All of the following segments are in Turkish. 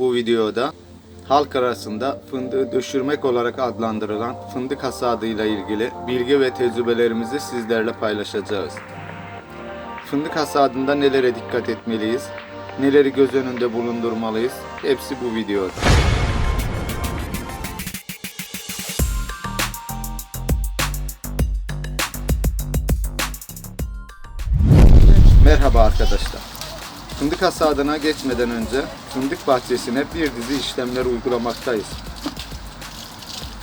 bu videoda halk arasında fındığı düşürmek olarak adlandırılan fındık hasadıyla ilgili bilgi ve tecrübelerimizi sizlerle paylaşacağız. Fındık hasadında nelere dikkat etmeliyiz, neleri göz önünde bulundurmalıyız hepsi bu videoda. Merhaba arkadaşlar. Fındık hasadına geçmeden önce fındık bahçesine bir dizi işlemler uygulamaktayız.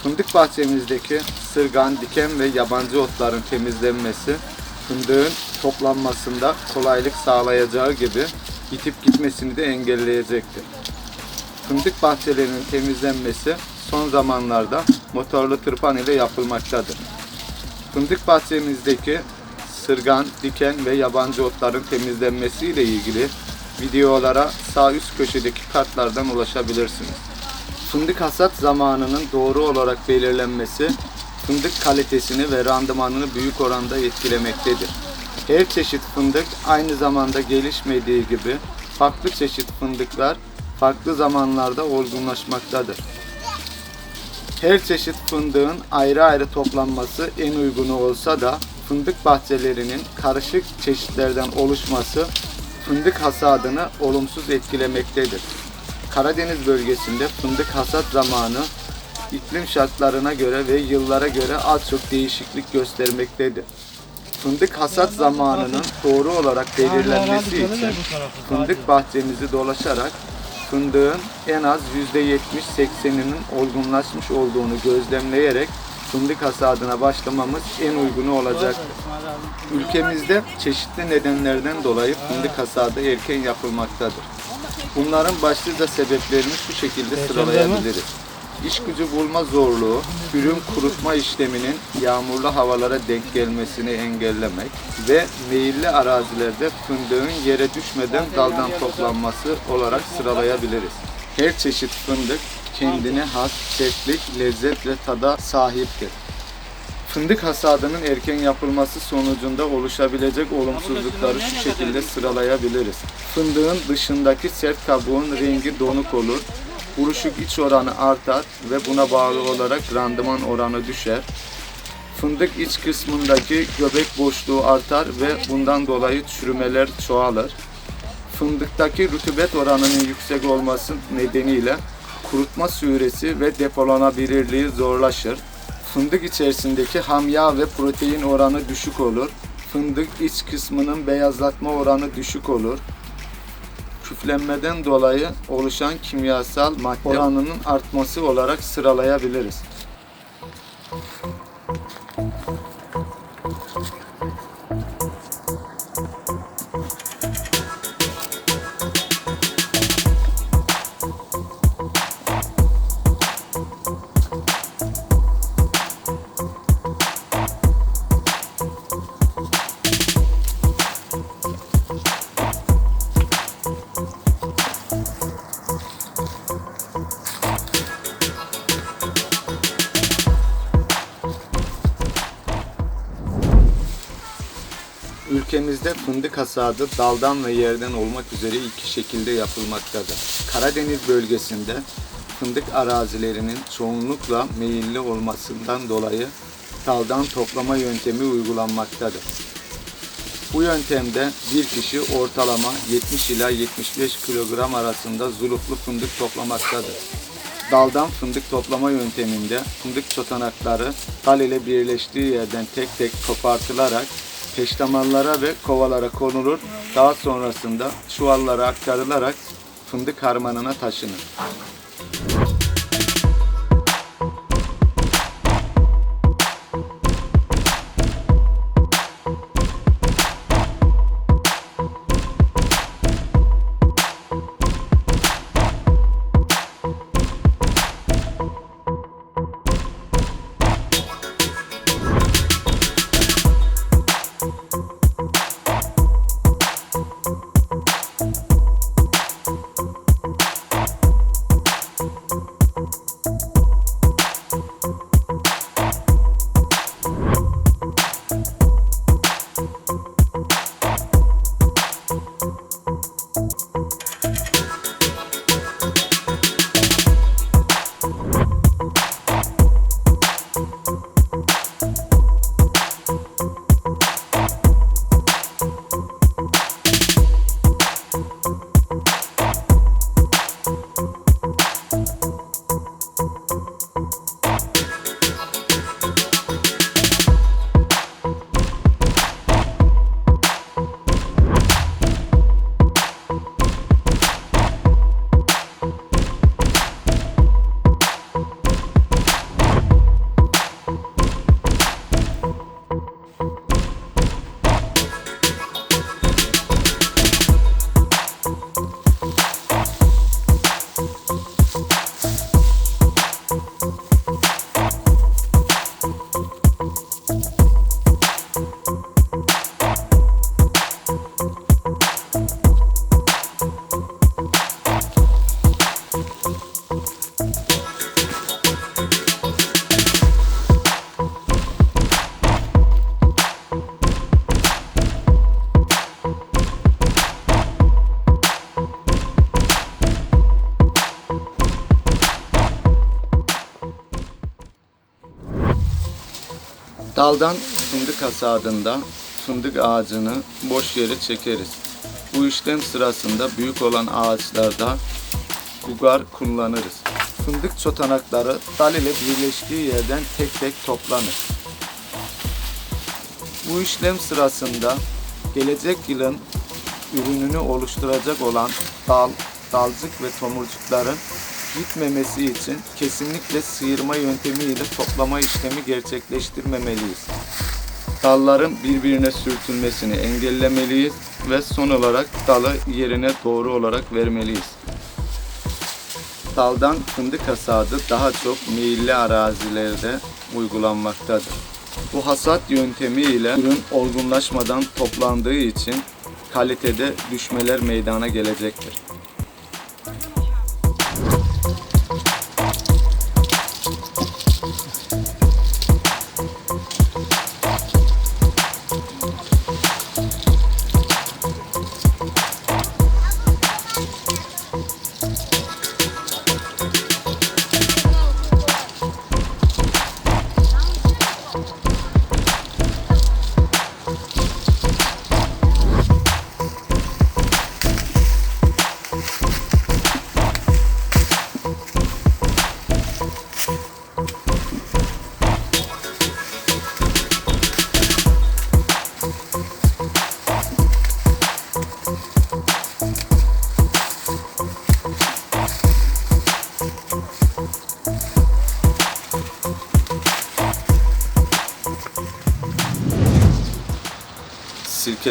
Fındık bahçemizdeki sırgan, diken ve yabancı otların temizlenmesi fındığın toplanmasında kolaylık sağlayacağı gibi itip gitmesini de engelleyecektir. Fındık bahçelerinin temizlenmesi son zamanlarda motorlu tırpan ile yapılmaktadır. Fındık bahçemizdeki sırgan, diken ve yabancı otların temizlenmesi ile ilgili videolara sağ üst köşedeki kartlardan ulaşabilirsiniz. Fındık hasat zamanının doğru olarak belirlenmesi fındık kalitesini ve randımanını büyük oranda etkilemektedir. Her çeşit fındık aynı zamanda gelişmediği gibi farklı çeşit fındıklar farklı zamanlarda olgunlaşmaktadır. Her çeşit fındığın ayrı ayrı toplanması en uygunu olsa da fındık bahçelerinin karışık çeşitlerden oluşması fındık hasadını olumsuz etkilemektedir. Karadeniz bölgesinde fındık hasat zamanı iklim şartlarına göre ve yıllara göre az çok değişiklik göstermektedir. Fındık hasat zamanının doğru olarak belirlenmesi için fındık bahçemizi dolaşarak fındığın en az %70-80'inin olgunlaşmış olduğunu gözlemleyerek fındık hasadına başlamamız en uygunu olacaktır. Ülkemizde çeşitli nedenlerden dolayı fındık hasadı erken yapılmaktadır. Bunların başlıca sebeplerini şu şekilde sıralayabiliriz. İş gücü bulma zorluğu, ürün kurutma işleminin yağmurlu havalara denk gelmesini engellemek ve meyilli arazilerde fındığın yere düşmeden daldan toplanması olarak sıralayabiliriz. Her çeşit fındık kendine has sertlik, lezzet ve tada sahiptir. Fındık hasadının erken yapılması sonucunda oluşabilecek olumsuzlukları şu şekilde sıralayabiliriz. Fındığın dışındaki sert kabuğun rengi donuk olur, buruşuk iç oranı artar ve buna bağlı olarak randıman oranı düşer. Fındık iç kısmındaki göbek boşluğu artar ve bundan dolayı çürümeler çoğalır. Fındıktaki rutubet oranının yüksek olması nedeniyle kurutma süresi ve depolanabilirliği zorlaşır. Fındık içerisindeki ham yağ ve protein oranı düşük olur. Fındık iç kısmının beyazlatma oranı düşük olur. Küflenmeden dolayı oluşan kimyasal madde oranının artması olarak sıralayabiliriz. Fındık hasadı daldan ve yerden olmak üzere iki şekilde yapılmaktadır. Karadeniz bölgesinde fındık arazilerinin çoğunlukla meyilli olmasından dolayı daldan toplama yöntemi uygulanmaktadır. Bu yöntemde bir kişi ortalama 70 ila 75 kilogram arasında zuluklu fındık toplamaktadır. Daldan fındık toplama yönteminde fındık çotanakları dal ile birleştiği yerden tek tek kopartılarak peştemallara ve kovalara konulur. Daha sonrasında çuvallara aktarılarak fındık harmanına taşınır. Daldan fındık hasadında fındık ağacını boş yere çekeriz. Bu işlem sırasında büyük olan ağaçlarda gugar kullanırız. Fındık çotanakları dal ile birleştiği yerden tek tek toplanır. Bu işlem sırasında gelecek yılın ürününü oluşturacak olan dal, dalcık ve tomurcukların gitmemesi için kesinlikle sıyırma yöntemiyle toplama işlemi gerçekleştirmemeliyiz. Dalların birbirine sürtünmesini engellemeliyiz ve son olarak dalı yerine doğru olarak vermeliyiz. Daldan fındık hasadı daha çok meyilli arazilerde uygulanmaktadır. Bu hasat yöntemi ile ürün olgunlaşmadan toplandığı için kalitede düşmeler meydana gelecektir.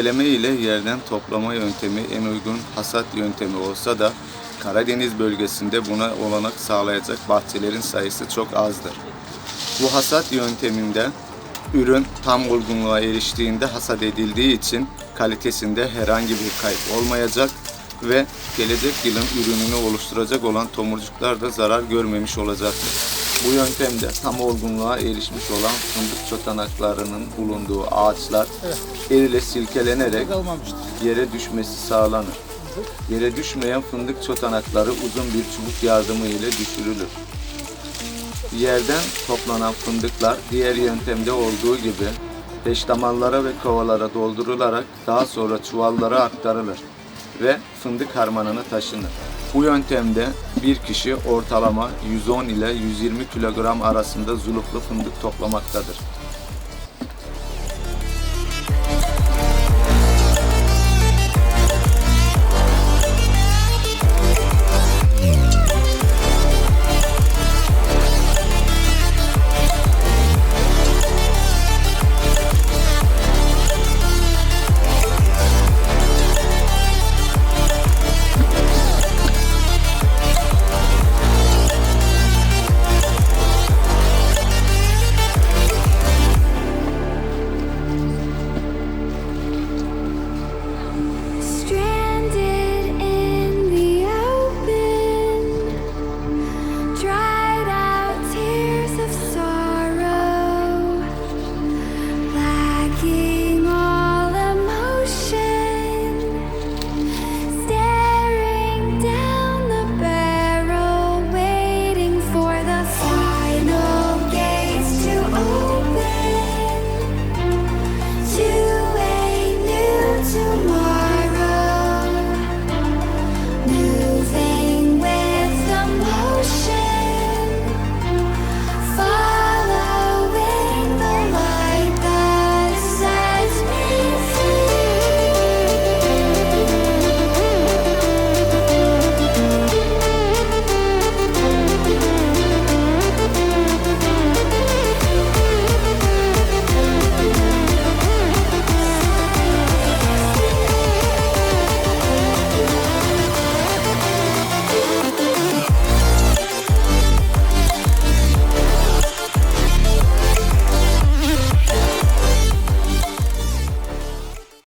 Silkeleme ile yerden toplama yöntemi en uygun hasat yöntemi olsa da Karadeniz bölgesinde buna olanak sağlayacak bahçelerin sayısı çok azdır. Bu hasat yönteminde ürün tam olgunluğa eriştiğinde hasat edildiği için kalitesinde herhangi bir kayıp olmayacak ve gelecek yılın ürününü oluşturacak olan tomurcuklar da zarar görmemiş olacaktır. Bu yöntemde tam olgunluğa erişmiş olan fındık çotanaklarının bulunduğu ağaçlar el ile silkelenerek yere düşmesi sağlanır. Yere düşmeyen fındık çotanakları uzun bir çubuk yardımı ile düşürülür. Yerden toplanan fındıklar diğer yöntemde olduğu gibi peştemallara ve kovalara doldurularak daha sonra çuvallara aktarılır ve fındık harmanına taşınır. Bu yöntemde bir kişi ortalama 110 ile 120 kilogram arasında zuluklu fındık toplamaktadır.